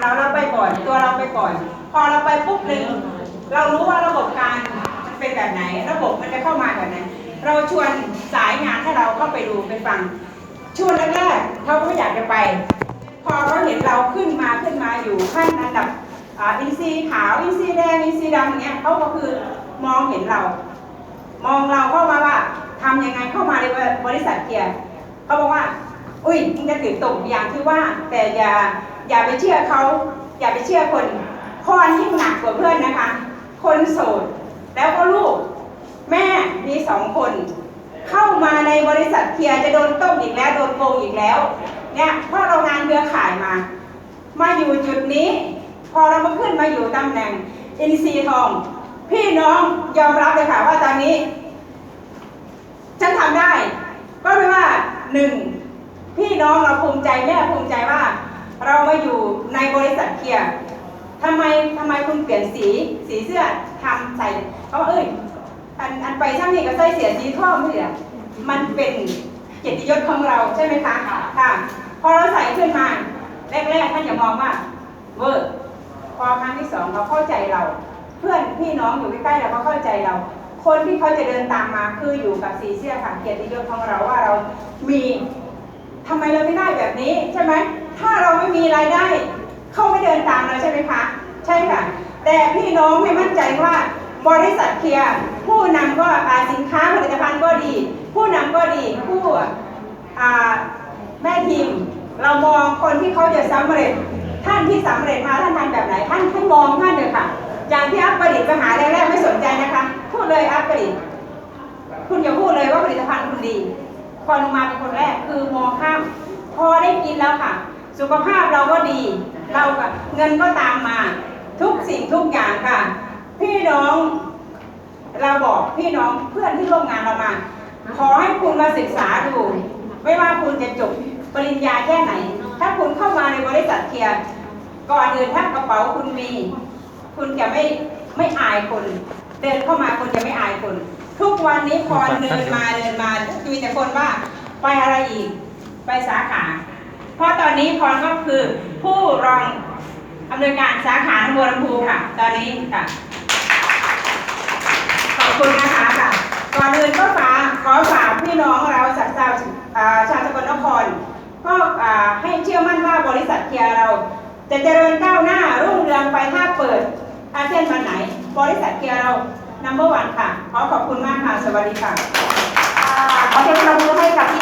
เราเราไปก่อนตัวเราไปก่อน พอเราไปปุ๊บหนึ่งเรารู้ว่าระบบการมันเป็นแบบไหน ระบบมันจะเข้ามาแบบไหนเราชวนสายงานให้เราเข้าไปดูไปฟังชวนแรกๆเขาก็ไม่อยากจะไป พอเขาเห็นเราขึ้นมาขึ้นมาอยู่ขั้นอันดับอินซีขาวอินซีแดงอินซีดำอย่างเงี้ยเขาก็คือมองเห็นเรา มองเราเข้ามาว่าทำยังไงเข้ามาในบริษัทเกียร์เขาบอกว่า อุ้ยมึงจะตื่นตกอย่างที่ว่า แต่อย่าอย่าไปเชื่อเขาอย่าไปเชื่อคนพรยิ่งหนักกว่าเพื่อนนะคะ คนโสดแล้วก็ลูกแม่มีสองคน เข้ามาในบริษัทเคียร์จะโดนต้มอีกแล้วโดนโกงอีกแล้วเนี่ยเพราะเรางานเครือข่ายมา มาอยู่จุดนี้ พอเรามาขึ้นมาอยู่ตำแหน่งอินซีทอง พี่น้องยอมรับเลยค่ะว่าตอนนี้ ฉันทำได้ ก็เป็นว่าหนึ่ง มิใจแม่ภูมิใจว่า เรามาอยู่ในบริษัทเคียร์ทำไมทำไมคุณเปลี่ยนสีสีเสื้อทำใส่เขาบอกเอ้ยอันอันไปช่างนี่ก็ใส่เสียสีท่อมเหรอมันเป็นเกียรติยศของเราใช่ไหมคะค่ะพอเราใส่ขึ้นมาแรกๆท่านจะมองว่าเวอร์พอครั้งที่สองเขาเข้าใจเรา เพื่อนพี่น้องอยู่ใกล้ๆเราก็เข้าใจเรา คนที่เขาจะเดินตามมาคืออยู่กับสีเสื้อค่ะเกียรติยศของเราว่าเรามี ทำไมเราไม่ได้แบบนี้ใช่ไหมถ้าเราไม่มีรายได้ เขาไม่เดินตามเราใช่ไหมคะ ใช่ค่ะ แต่พี่น้องให้มั่นใจว่าบริษัทเคลียร์ผู้นำก็สินค้าผลิตภัณฑ์ก็ดี ผู้นำก็ดีผู้แม่ทีมเรามองคนที่เขาจะสำเร็จท่านที่สำเร็จมาท่านทำแบบไหนท่านท่านมองท่านเถอะค่ะ อย่างที่อัประดิษฐ์ไปหาแรกๆไม่สนใจนะคะพูดเลยอัประดิษฐ์คุณอย่าพูดเลยว่าผลิตภัณฑ์คุณดี พอลงมาเป็นคนแรก คือมองข้าม พอได้กินแล้วค่ะ สุขภาพเราก็ดี เราก็เงินก็ตามมา ทุกสิ่งทุกอย่างค่ะ พี่น้องเราบอกพี่น้องเพื่อนที่ร่วมงานเรามา ขอให้คุณมาศึกษาดู ไม่ว่าคุณจะจบปริญญาแค่ไหน ถ้าคุณเข้ามาในบริษัทเคียร์ก่อนอื่นถ้ากระเป๋าคุณมี คุณจะไม่ไม่อายคน เดินเข้ามาคุณจะไม่อายคน ทุกวันนี้พอเดินมาเดินมามีแต่คนว่าไปอะไรอีก ไปสาขา เพราะตอนนี้พรก็คือผู้รองอำนวยการสาขาหนบัวลำพูค่ะ ตอนนี้ค่ะ ขอบคุณนะคะค่ะก่อนอื่นก็ฝากขอฝากพี่น้องเราสัตว์ชาวชาวสกลนครก็ให้เชื่อมั่นว่าบริษัทเคียร์เรา จะเจริญก้าวหน้ารุ่งเรืองไปถ้าเปิดอาเซียนวันไหน บริษัทเคียร์เรา นัมเบอร์วันค่ะ ขอขอบคุณมากค่ะ สวัสดีค่ะ ขอเสียงปรบมือให้กับที่